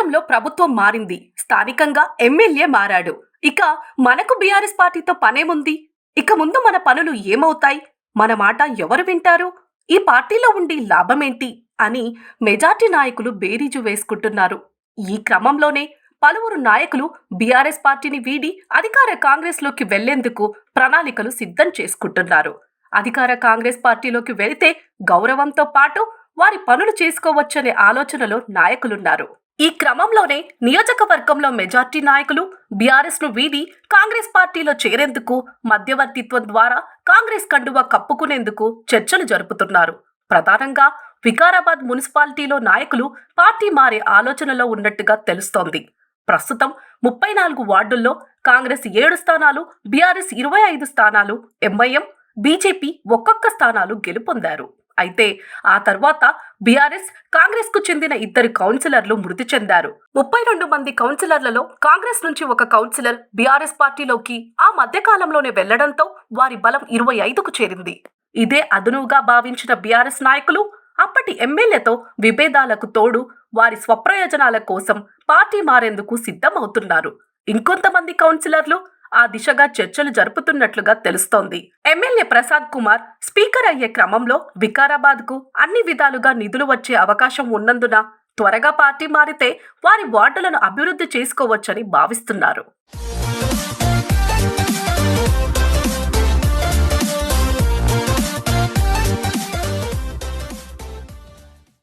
రాష్ట్రంలో ప్రభుత్వం మారింది. స్థానికంగా ఎమ్మెల్యే మారాడు. ఇక మనకు బీఆర్ఎస్ పార్టీతో పనేముంది? ఇక ముందు మన పనులు ఏమవుతాయి? మన మాట ఎవరు వింటారు? ఈ పార్టీలో ఉండి లాభమేంటి? అని మెజార్టీ నాయకులు బేరీజు వేసుకుంటున్నారు. ఈ క్రమంలోనే పలువురు నాయకులు బీఆర్ఎస్ పార్టీని వీడి అధికార కాంగ్రెస్లోకి వెళ్ళేందుకు ప్రణాళికలు సిద్ధం చేసుకుంటున్నారు. అధికార కాంగ్రెస్ పార్టీలోకి వెళితే గౌరవంతో పాటు వారి పనులు చేసుకోవచ్చనే ఆలోచనలో నాయకులున్నారు. ఈ క్రమంలోనే నియోజకవర్గంలో మెజార్టీ నాయకులు బీఆర్ఎస్ను వీడి కాంగ్రెస్ పార్టీలో చేరేందుకు మధ్యవర్తిత్వం ద్వారా కాంగ్రెస్ కండువా కప్పుకునేందుకు చర్చలు జరుపుతున్నారు. ప్రధానంగా వికారాబాద్ మున్సిపాలిటీలో నాయకులు పార్టీ మారే ఆలోచనలో ఉన్నట్టుగా తెలుస్తోంది. ప్రస్తుతం ముప్పై నాలుగు వార్డుల్లో కాంగ్రెస్ ఏడు స్థానాలు బీఆర్ఎస్ ఇరవై ఐదు స్థానాలు ఎంఐఎం బీజేపీ ఒక్కొక్క స్థానాలు గెలుపొందారు. అయితే ఆ తర్వాత బీఆర్ఎస్ కాంగ్రెస్కు చెందిన ఇద్దరు కౌన్సిలర్లు మృతి చెందారు. ముప్పై రెండు మంది కౌన్సిలర్లలో కాంగ్రెస్ నుంచి ఒక కౌన్సిలర్ బీఆర్ఎస్ పార్టీలోకి ఆ మధ్యకాలంలోనే వెళ్ళడంతో వారి బలం ఇరవై ఐదుకు చేరింది. ఇదే అదునుగా భావించిన బీఆర్ఎస్ నాయకులు అప్పటి ఎమ్మెల్యేతో విభేదాలకు తోడు వారి స్వప్రయోజనాల కోసం పార్టీ మారేందుకు సిద్ధమవుతున్నారు. ఇంకొంతమంది కౌన్సిలర్లు ఆ దిశగా చర్చలు జరుపుతున్నట్లుగా తెలుస్తోంది. ఎమ్మెల్యే ప్రసాద్ కుమార్ స్పీకర్ అయ్యే క్రమంలో వికారాబాద్కు అన్ని విధాలుగా నిధులు వచ్చే అవకాశం ఉన్నందున త్వరగా పార్టీ మారితే వారి వార్డులను అభివృద్ధి చేసుకోవచ్చని భావిస్తున్నారు.